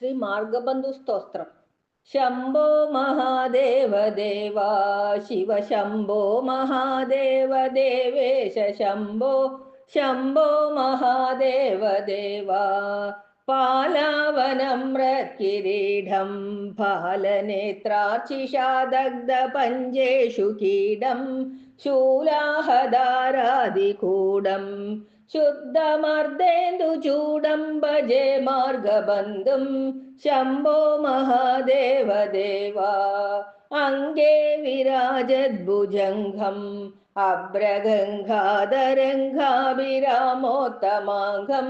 ശ്രീ മാർഗബന്ധു സ്തോത്രം ശംഭോ മഹാദേവ ദേവ ശിവ ശംഭോ മഹാദേവ ദേവേശ ശംഭോ ശംഭോ മഹാദേവ ദേവ പാലാവനമ്രകിരീടം ഫാലനേത്രാർച്ചിഷാദഗ്ധ പഞ്ചേഷു കീടം ശൂലാഹദാരാദികൂടം ശുദ്ധമർദ്ദേന്ദുചൂടം ഭജേ മാർഗബന്ധും ശംഭോ മഹാദേവ ദേവ അംഗേ വിരാജദ്ഭുജംഗം അബ്രഗംഗാധരംഗാഭിരാമോത്തമാംഗം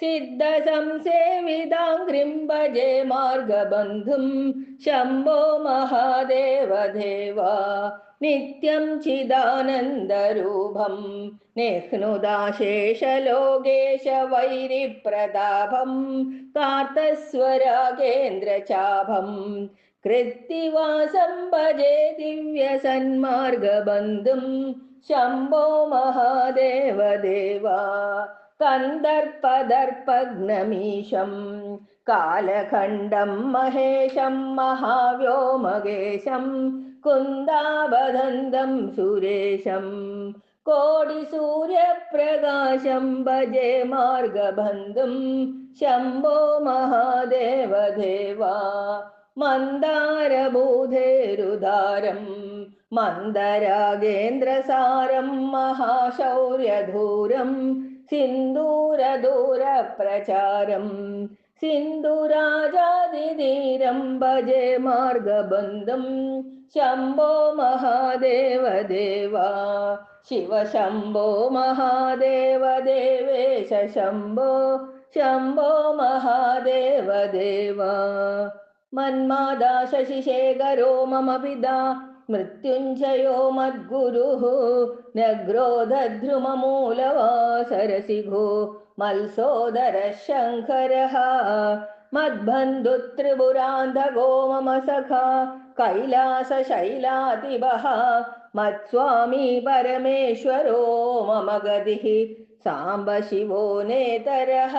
ഓങ്കാരവാടി കുരംഗം സിദ്ധസംസേവിതാംഘ്രിം ഭജേ മാർഗബന്ധും ശംഭോ മഹാദേവ ദേവ നിത്യം ചിദാനന്ദരൂപം നിഹ്നുദാശേഷലോകേശ വൈരിപ്രതാപം കാർത്തസ്വരാകേന്ദ്രചാപം കൃത്തിവാസം ഭജേ കന്ദർപ്പദർപ്പഗ്നമീശം കാലഖണ്ഡം മഹേശം മഹാവ്യോമകേശം കുന്ദാവദന്തം സുരേശം ഭജേ മാർഗബന്ധും ശംഭോ മഹാദേവ ദേവ മന്ദാരബൂധേരുദാരം മന്ദരാഗേന്ദ്രസാരം മഹാശൗര്യധൂരം സിന്ദൂരദൂരപ്രചാരം സിന്ധുരാജാതിധീരം ഭജേ മാർഗബന്ധം. ശംഭോ മഹാദേവ ദേവ ശിവ ശംഭോ മഹാദേവ ദേവേശ ശംഭോ ശംഭോ മഹാദേവ ദേവ മന്മാദാ ശശിശേഖരോ മമ പിതാ മൃത്യുഞ്ജയോ മദ്ഗുരു നഗ്രോധധ്രുമമൂലവാസരസിഘോ മത്സോദരः ശങ്കരः മദ്ബന്ധുത്രിപുരാന്ധകോ മമ സഖാ കൈലാസശൈലാതിവः മത്സ്വാമി പരമേശ്വരോ മമ ഗതിः സാംബ ശിവോ നേതരः